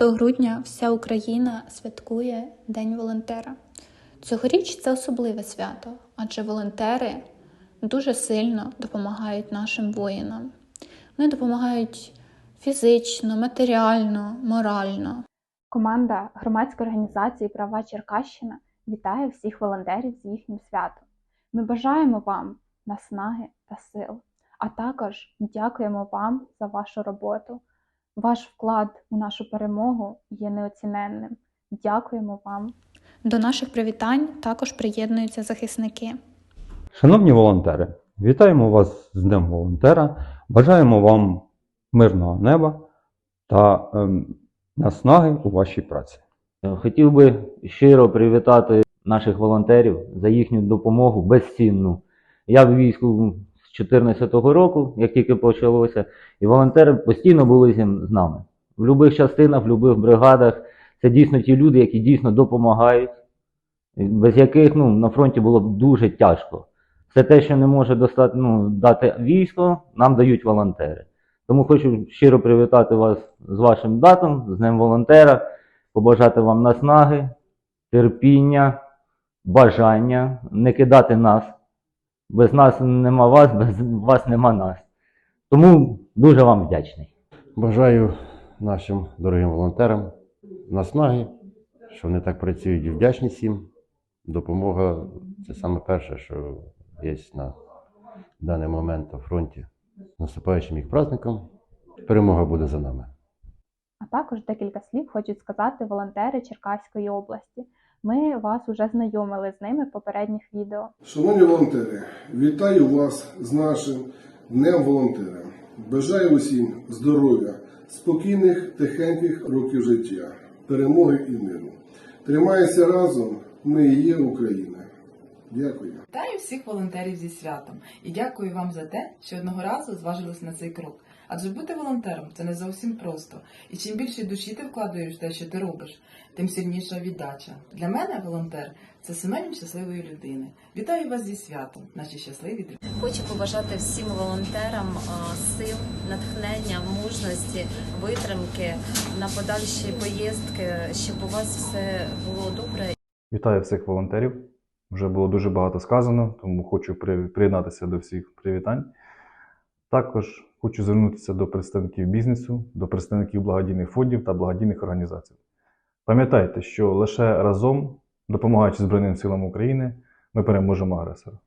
5 грудня вся Україна святкує День волонтера. Цьогоріч це особливе свято, адже волонтери дуже сильно допомагають нашим воїнам. Вони допомагають фізично, матеріально, морально. Команда громадської організації Права Черкащина вітає всіх волонтерів з їхнім святом. Ми бажаємо вам наснаги та сил, а також дякуємо вам за вашу роботу. Ваш вклад у нашу перемогу є неоціненним. Дякуємо вам. До наших привітань також приєднуються захисники. Шановні волонтери, вітаємо вас з Днем волонтера. Бажаємо вам мирного неба та ем, наснаги у вашій праці. Хотів би щиро привітати наших волонтерів за їхню допомогу безцінну. Я в війську 2014 року, як тільки почалося, і волонтери постійно були з- нами. В будь-яких частинах, в будь-яких бригадах. Це дійсно ті люди, які дійсно допомагають, без яких ну, на фронті було б дуже тяжко. Все те, що не може достати, ну, дати військо, нам дають волонтери. Тому хочу щиро привітати вас з вашим датом, з Днем волонтера, побажати вам наснаги, терпіння, бажання, не кидати нас. Без нас нема вас, без вас нема нас. Тому дуже вам вдячний. Бажаю нашим дорогим волонтерам наснаги, що вони так працюють і вдячні всім. Допомога це саме перше, що є на даний момент на фронті. З наступаючим їх праздником. Перемога буде за нами. А також декілька слів хочуть сказати волонтери Черкаської області. Ми вас уже знайомили з ними в попередніх відео. Шановні волонтери, вітаю вас з нашим Днем волонтера. Бажаю усім здоров'я, спокійних, тихеньких років життя, перемоги і миру. Тримайся разом, ми і є Україна. Дякую. Вітаю всіх волонтерів зі святом і дякую вам за те, що одного разу зважились на цей крок. Адже бути волонтером це не зовсім просто. І чим більше душі ти вкладаєш в те, що ти робиш, тим сильніша віддача. Для мене волонтер це синонім щасливої людини. Вітаю вас зі святом, наші щасливі друзі. Хочу побажати всім волонтерам сил, натхнення, мужності, витримки на подальші поїздки, щоб у вас все було добре Вітаю всіх волонтерів. Вже було дуже багато сказано, тому хочу при- приєднатися до всіх привітань. Також хочу звернутися до представників бізнесу, до представників благодійних фондів та благодійних організацій. Пам'ятайте, що лише разом, допомагаючи Збройним силам України, ми переможемо агресора.